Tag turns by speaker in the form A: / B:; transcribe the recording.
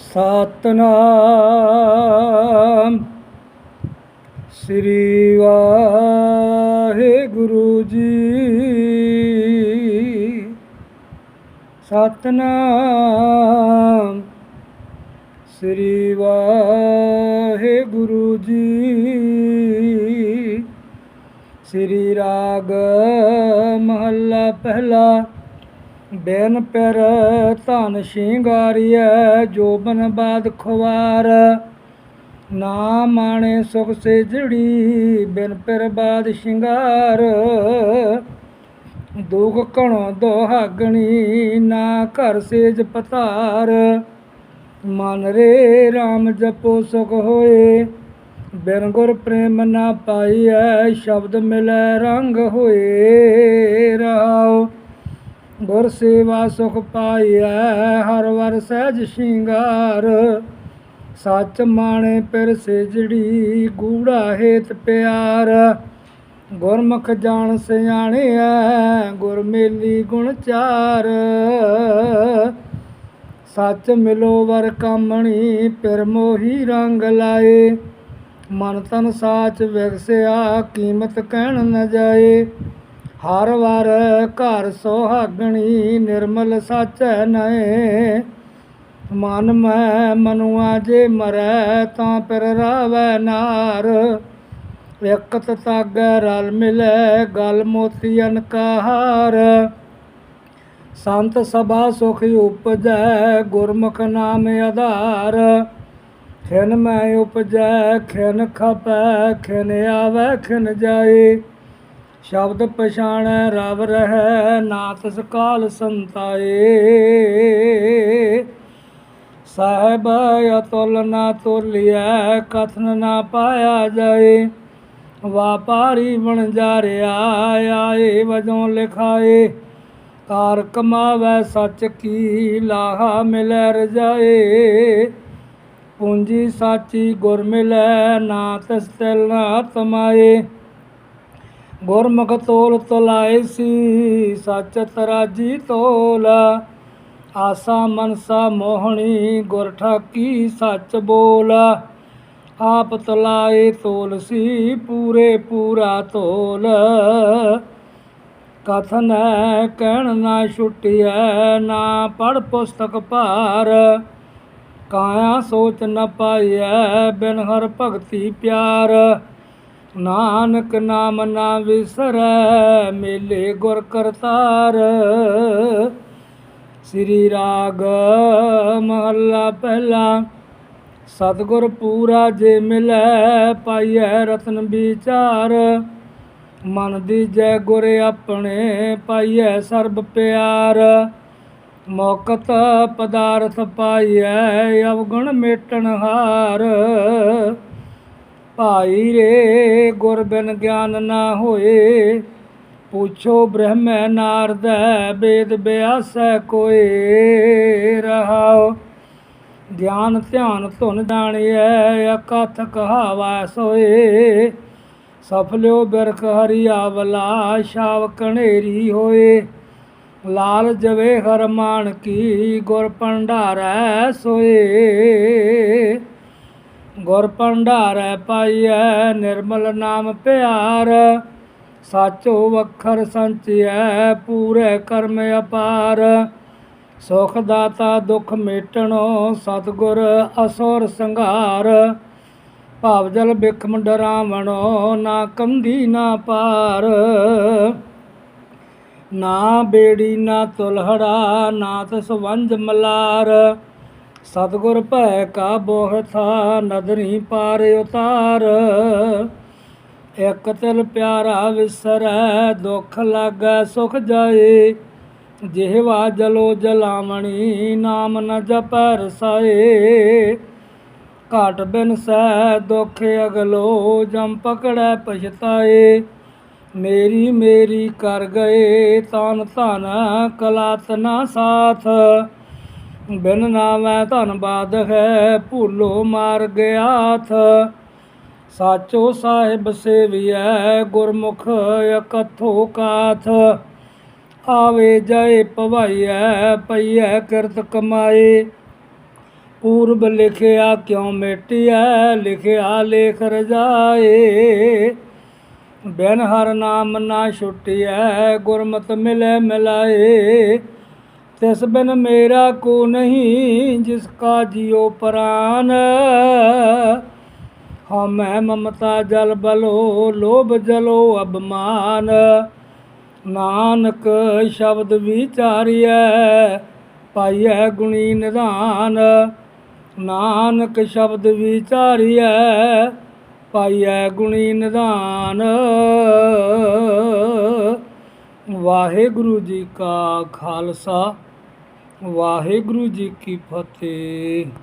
A: ਸਤਨਾਮ। ਸ੍ਰੀ ਵਾਹਿਗੁਰੂ ਜੀ। ਸਤਨਾਮ। ਸ੍ਰੀ ਵਾਹਿਗੁਰੂ ਜੀ। ਸ੍ਰੀ ਰਾਗ ਮਹੱਲਾ ਪਹਿਲਾ ਬੈਨ ਪਰ ਧਨ ਸ਼ਿੰਗਾਰੀਐ ਜੋਬਨ ਬਾਦ ਖਵਾਰ। ਨਾ ਮਾਣੇ ਸੁਖ ਸੇ ਜੜੀ ਬਿਨ ਪਰ ਬਾਦ ਸ਼ਿੰਗਾਰ। ਦੁਖ ਕਣੋ ਦੋਹਾਗਣੀ, ਨਾ ਘਰ ਸੇਜ ਪਤਾਰ। ਮਨ ਰੇ RAM ਜਪੋ ਸੁਖ ਹੋਏ, ਬਿਨ ਗੁਰ ਪ੍ਰੇਮ ਨਾ ਪਾਈਐ, ਸ਼ਬਦ ਮਿਲੈ ਰੰਗ ਹੋਏ। ਸੇਵਾ ਸੁਖ ਪਾਈਐ, ਹਰ ਵਰ ਸਹਿਜ ਸ਼ਿੰਗਾਰ। ਸੱਚ ਮਾਣੇ ਪਿਰ ਸੇਜੜੀ, ਗੂੜਾ ਹੇਤ ਪਿਆਰ। ਗੁਰਮੁਖ ਜਾਣ ਸਿਆਣਿਆ ਗੁਰ ਮੇਲੀ ਗੁਣ ਚਾਰ। ਸੱਚ ਮਿਲੋ ਵਰ ਕਾਮਣੀ, ਪਿਰ ਮੋਹੀ ਰੰਗ ਲਾਏ। ਮਨ ਤਨ ਸਾਚ ਵਿਗਸਿਆ, ਕੀਮਤ ਕਹਿਣ ਨ ਜਾਏ। ਹਰ ਵਾਰ ਘਰ ਸੁਹਾਗਣੀ ਨਿਰਮਲ ਸਾਚੈ ਨਏ ਮਨ ਮੈਂ ਮਨੁਆ ਜੇ ਮਰੈ ਤਾਂ ਪਿਰ ਰਾਵੈ ਨਾਰ। ਇਕਤ ਤਾਗੈ ਰਲ ਮਿਲੈ ਗਲ ਮੋਤੀ ਅਨਕਾਹਾਰ ਸੰਤ ਸਭਾ ਸੁਖ ਉਪਜੈ ਗੁਰਮੁਖ ਨਾਮ ਆਧਾਰ। ਖਿਨ ਮੈਂ ਉਪਜੈ, ਖਿਨ ਖਪੈ, ਖਿਨ ਆਵੈ, ਖਿਨ ਜਾਏ। ਸ਼ਬਦ ਪਛਾਣੈ, ਰਵ ਰਹੈ ਨਾ ਤਿਸ ਕਾਲ ਸੰਤਾਏ। ਸਾਹਿਬ ਅਤੁਲ ਨਾ ਤੁਲਿਐ ਕਥਨ ਨਾ ਪਾਇਆ ਜਾਏ। ਵਾਪਾਰੀ ਬਣ ਜਾ ਜਾਰਿਆ ਆਏ ਵਜੋਂ ਲਿਖਾਏ। ਕਾਰ ਕਮਾਵੈ ਸੱਚ ਕੀ ਲਾਹਾ ਮਿਲੈ ਰਜਾਏ। ਪੂੰਜੀ ਸਾਚੀ ਗੁਰ ਮਿਲੈ ਨਾ ਤਿਸ ਤਿਲ ਨਾ ਤਮਾਏ। ਗੁਰਮੁਖ ਤੋਲ ਤਲਾਏ ਸੀ, ਸੱਚ ਤਰਾਜੀ ਤੋਲ। ਆਸਾ ਮਨਸਾ ਮੋਹਣੀ, ਗੁਰ ਠਾਕੀ ਸੱਚ ਬੋਲ। ਆਪ ਤਲਾਏ ਤੋਲ ਸੀ, ਪੂਰੇ ਪੂਰਾ ਤੋਲ। ਕਥਨ ਹੈ ਕਹਿਣ ਨਾ ਛੁਟਿਐ, ਨਾ ਪੜ ਪੁਸਤਕ ਭਾਰ। ਕਾਇਆ ਸੋਚ ਨ ਪਾਈਐ ਬਿਨ ਹਰ ਭਗਤੀ ਪਿਆਰ। ਨਾਨਕ ਨਾਮ ਨਾ ਵਿਸਰੈ, ਮੇਲੇ ਗੁਰ ਕਰਤਾਰ। ਸ੍ਰੀ ਰਾਗ ਮਹੱਲਾ ਪਹਿਲਾ, ਸਤਿਗੁਰ ਪੂਰਾ ਜੇ ਮਿਲੈ, ਪਾਈਐ ਰਤਨ ਵਿਚਾਰ। ਮਨ ਦੀ ਜੈ ਗੁਰ ਆਪਣੇ, ਪਾਈਐ ਸਰਬ ਪਿਆਰ। ਮੌਕਤ ਪਦਾਰਥ ਪਾਈਐ, ਅਵਗੁਣ ਮੇਟਣ ਹਾਰ। ਭਾਈ ਰੇ, ਗੁਰ ਬਿਨ ਗਿਆਨ ਨਾ ਹੋਏ। ਪੁੱਛੋ ਬ੍ਰਹਮੈ ਨਾਰਦੈ ਬੇਦ ਬਿਆਸੈ ਕੋਏ ਰਹਾਓ ਗਿਆਨ ਧਿਆਨ ਧੁਨ ਜਾਣਿਐ ਅਕਥ ਕਹਾਵਾ ਸੋਏ। ਸਫਲਿਓ ਬਿਰਖ ਹਰੀ ਆਵਲਾ ਸ਼ਾਵ ਕਣੇਰੀ ਹੋਏ। ਲਾਲ ਜਵੇ ਹਰ ਮਾਨ ਕੀ, ਗੁਰ ਭੰਡਾਰੈ ਸੋਏ। ਗੁਰ ਭੰਡਾਰੈ ਪਾਈਐ, ਨਿਰਮਲ ਨਾਮ ਪਿਆਰ, ਸਾਚੋ ਵਖਰ ਸੰਚਿਐ, ਪੂਰੇ ਕਰਮ ਅਪਾਰ। ਸੁਖ ਦਾਤਾ ਦੁਖ ਮੇਟਣੋ, ਸਤਗੁਰ ਅਸੁਰ ਸੰਘਾਰ। ਭਾਵ ਜਲ ਬਿਖਮ ਡਰਾਵਣੋ ਨਾ ਕੰਦੀ ਨਾ ਪਾਰ। ਨਾ ਬੇੜੀ ਨਾ ਤੁਲਹੜਾ, ਨਾ ਤਸ ਵੰਜ ਮਲਾਰ। ਸਤਗੁਰ ਭੈ ਕਾ ਬੋਹਥਾ ਨਦਰੀ ਪਾਰ ਉਤਾਰ। ਇਕ ਤਿਲ ਪਿਆਰਾ ਵਿਸਰੈ, ਦੁਖ ਲਾਗੈ ਸੁਖ ਜਾਏ। ਜਿਹਵਾ ਜਲੋ ਜਲਾਮਣੀ ਨਾਮ ਨ ਜਪੈ ਰਸਾਏ। ਘਾਟ ਬਿਨ ਸਹਿ, ਦੁਖ ਅਗਲੋ, ਜਮ ਪਕੜੈ ਪਛਤਾਏ। ਮੇਰੀ ਮੇਰੀ ਕਰ ਗਏ, ਤਨ ਧਨ ਕਲਾਤ ਨਾ ਸਾਥ। ਬਿਨ ਨਾਮੈ ਧਨ ਬਾਦ ਹੈ, ਭੂਲੋ ਮਾਰ ਗਿਆਥ ਸਾਚੋ ਸਾਹਿਬ ਸੇਵੀਐ, ਗੁਰਮੁਖ ਅਕਥੋ ਕਾਥ। ਆਵੇ ਜਾਏ ਭਵਾਈਐ, ਪਈਐ ਕਿਰਤ ਕਮਾਏ। ਪੂਰਬ ਲਿਖਿਆ ਕਿਉ ਮਿਟਿਆ ਲਿਖਿਆ ਲੇਖ ਰਜਾਏ। ਬਿਨ ਹਰ ਨਾਮ ਨਾ ਛੁਟਿਐ, ਗੁਰਮਤ ਮਿਲੇ ਮਿਲਾਏ। ਤਿਸ ਬਿਨ ਮੇਰਾ ਕੋ ਨਹੀਂ, ਜਿਸ ਕਾ ਜਿਉ ਪ੍ਰਾਨ। ਹਮੈ ਮਮਤਾ ਜਲ ਬਲੋ, ਲੋਭ ਜਲੋ ਅਬਮਾਨ ਨਾਨਕ ਸ਼ਬਦ ਵਿਚਾਰਿਐ, ਪਾਈਐ ਗੁਣੀ ਨਿਧਾਨ। ਨਾਨਕ ਸ਼ਬਦ ਵਿਚਾਰਿਐ, ਪਾਈਐ ਗੁਣੀ ਨਿਧਾਨ। ਵਾਹਿਗੁਰੂ ਜੀ ਕਾ ਖਾਲਸਾ। ਵਾਹਿਗੁਰੂ ਜੀ ਕੀ ਫਤਿਹ।